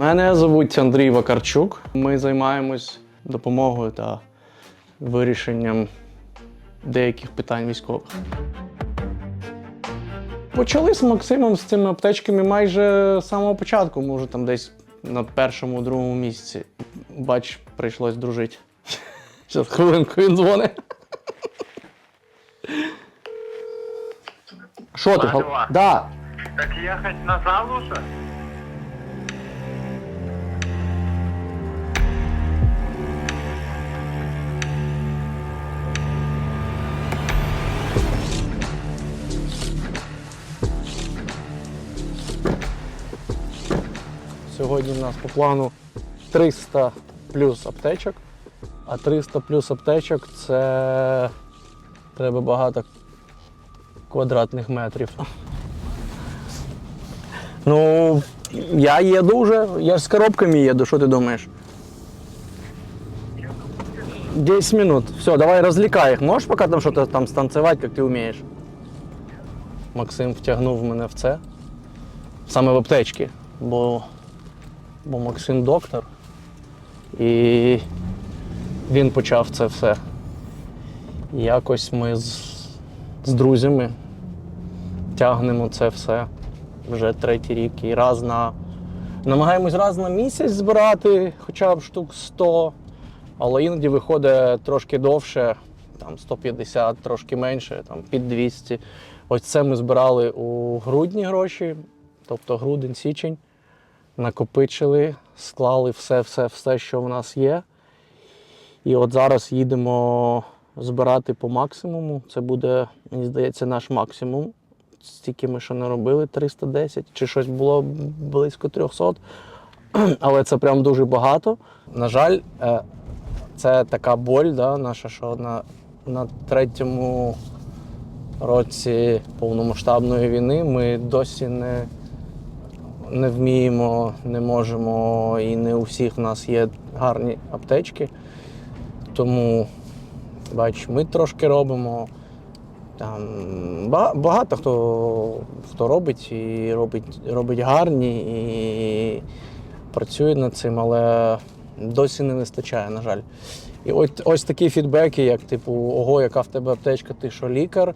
Мене звуть Андрій Вакарчук. Ми займаємось допомогою та вирішенням деяких питань військових. Почали з Максимом з цими аптечками майже з самого початку, може там десь на першому, другому місяці. Бач, прийшлось дружити. Зараз хвилинку він дзвонить. Що ти? Алло. Да. Так ехать на зал уже? Сьогодні в нас по плану 300 плюс аптечок. А 300 плюс аптечок це треба багато квадратних метрів. Ну, я їду вже, я ж з коробками їду, що ти думаєш? 10 минут. Все, давай развлекай їх. Можеш поки там щось там станцювати, як ти вмієш? Максим втягнув мене в це. Саме в аптечки. Бо бо Максим доктор. І він почав це все. Якось ми з, з друзями тягнемо це все вже третій рік. І раз на. Намагаємось раз на місяць збирати хоча б штук 100, але іноді виходить трошки довше, там 150, трошки менше, там під 200. Ось це ми збирали у грудні гроші, тобто грудень, січень накопичили, склали все, все, все, що в нас є. І от зараз їдемо збирати по максимуму. Це буде, мені здається, наш максимум. Стільки ми ще не робили 310, чи щось було близько 300. Але це прям дуже багато. На жаль, е, це така боль, да, наша, що на, на третьому році повномасштабної війни ми досі не не вміємо, не можемо, і не у всіх в нас є гарні аптечки. Тому, бач, ми трошки робимо. Там багато хто, хто робить і робить, робить гарні і працює над цим, але досі не вистачає, на жаль. І ось, ось такі фідбеки, як типу, ого, яка в тебе аптечка, ти що лікар,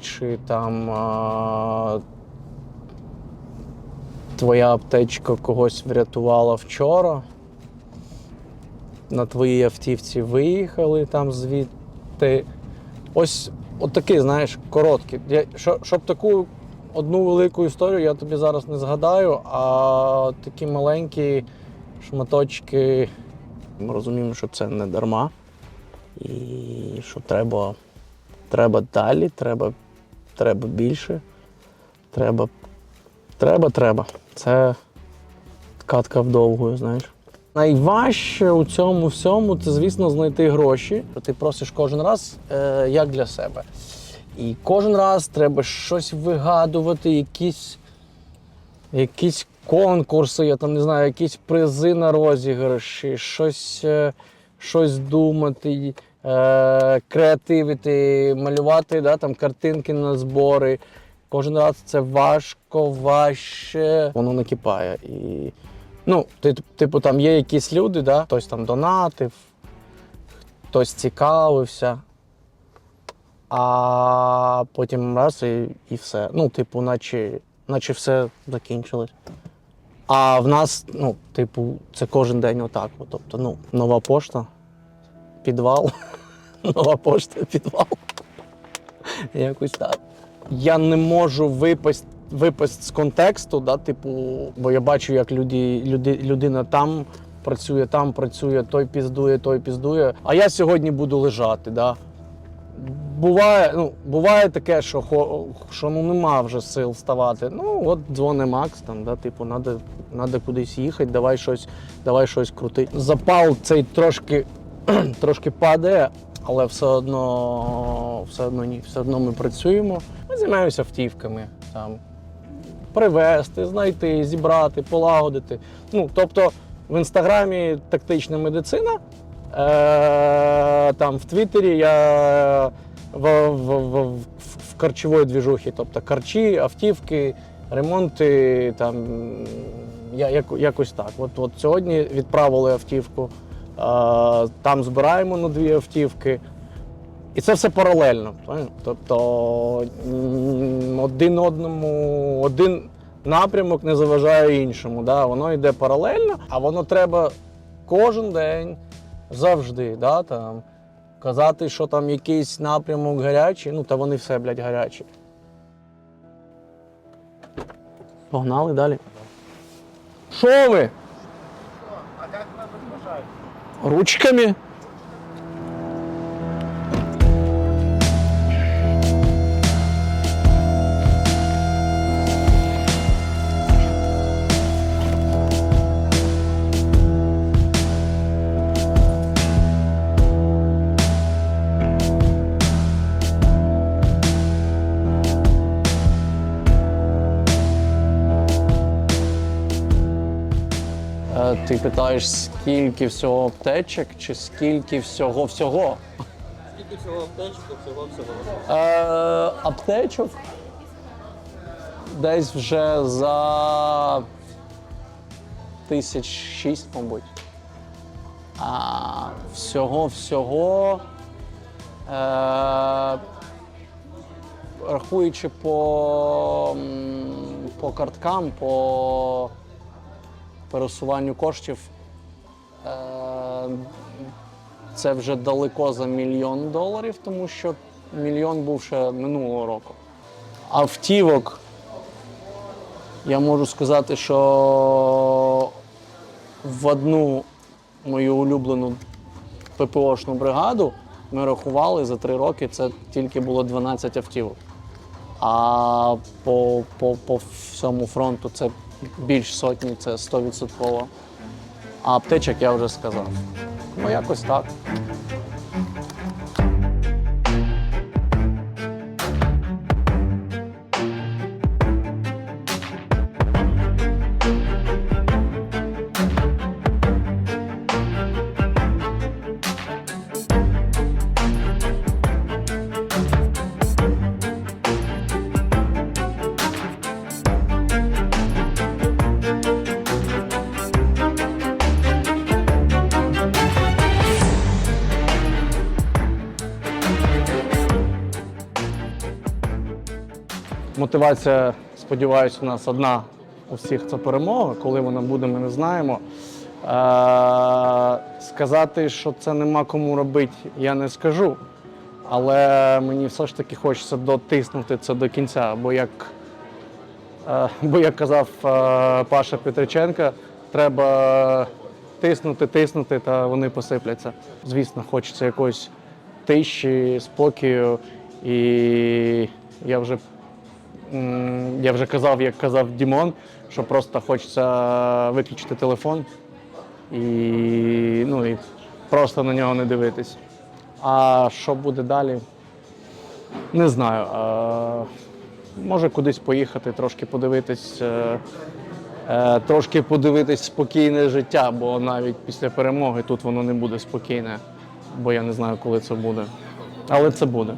чи там твоя аптечка когось врятувала вчора. На твоїй автівці виїхали там звідти. Ось от такий, знаєш, короткий. Я, що- щоб таку одну велику історію я тобі зараз не згадаю, а такі маленькі шматочки. Ми розуміємо, що це не дарма. І що треба, треба далі, треба, треба більше. Треба Треба, треба. Це катка вдовгою, знаєш. Найважче у цьому всьому це, звісно, знайти гроші. Ти просиш кожен раз е, як для себе. І кожен раз треба щось вигадувати, якісь, якісь конкурси, я там не знаю, якісь призи на розіграші, щось, е, щось думати, е, креативити, малювати да, там, картинки на збори. Кожен раз це важко, важче, воно накипає. І, ну, ти- типу, там є якісь люди, да? хтось там донатив, хтось цікавився, а потім раз і, і все. Ну, типу, наче, наче все закінчилось. А в нас, ну, типу, це кожен день отак. Тобто, ну, нова пошта, підвал, нова пошта, підвал. Якось так я не можу випасть, випасть з контексту, да, типу, бо я бачу, як люди, люди, людина там працює, там працює, той піздує, той піздує. А я сьогодні буду лежати. Да. Буває, ну, буває таке, що, що ну, нема вже сил вставати. Ну, от дзвони Макс, там, да, типу, надо, надо кудись їхати, давай щось, давай щось крути. Запал цей трошки, трошки падає, але все одно, все одно ні, все одно ми працюємо. Ми займаємося втівками. Там, привезти, знайти, зібрати, полагодити. Ну, тобто в інстаграмі тактична медицина. Е, там в Твіттері я в, в, в, в харчовій двіжухі, тобто харчі, автівки, ремонти, там Я, як, якось так. От, от сьогодні відправили автівку, там збираємо на дві автівки. І це все паралельно. Тобто один одному, один напрямок не заважає іншому. Да? Воно йде паралельно, а воно треба кожен день, завжди. Да? Там, казати, що там якийсь напрямок гарячий, ну та вони все, блядь, гарячі. Погнали далі. Що ви? А как нас загружают? Ручками? Ти питаєш, скільки всього аптечок чи скільки всього всього? Скільки всього аптечок, всього всього. Е, аптечок десь вже за тисяч шість, мабуть. А всього-всього. Е, рахуючи по, по карткам, по пересуванню коштів, е, це вже далеко за мільйон доларів, тому що мільйон був ще минулого року. Автівок, я можу сказати, що в одну мою улюблену ППОшну бригаду ми рахували за три роки, це тільки було 12 автівок. А по, по, по всьому фронту це більш сотні, це 100%. А аптечок я вже сказав. Ну, якось так. Мотивація, сподіваюся, у нас одна у всіх це перемога. Коли вона буде, ми не знаємо. Е, сказати, що це нема кому робити, я не скажу. Але мені все ж таки хочеться дотиснути це до кінця. Бо як, е, бо як казав е, Паша Петриченка, треба тиснути, тиснути, та вони посипляться. Звісно, хочеться якоїсь тиші, спокою. І я вже Я вже казав, як казав Дімон, що просто хочеться виключити телефон і, ну, і просто на нього не дивитись. А що буде далі? Не знаю. А, може кудись поїхати, трошки подивитись, е, е, трошки подивитись спокійне життя, бо навіть після перемоги тут воно не буде спокійне, бо я не знаю, коли це буде. Але це буде.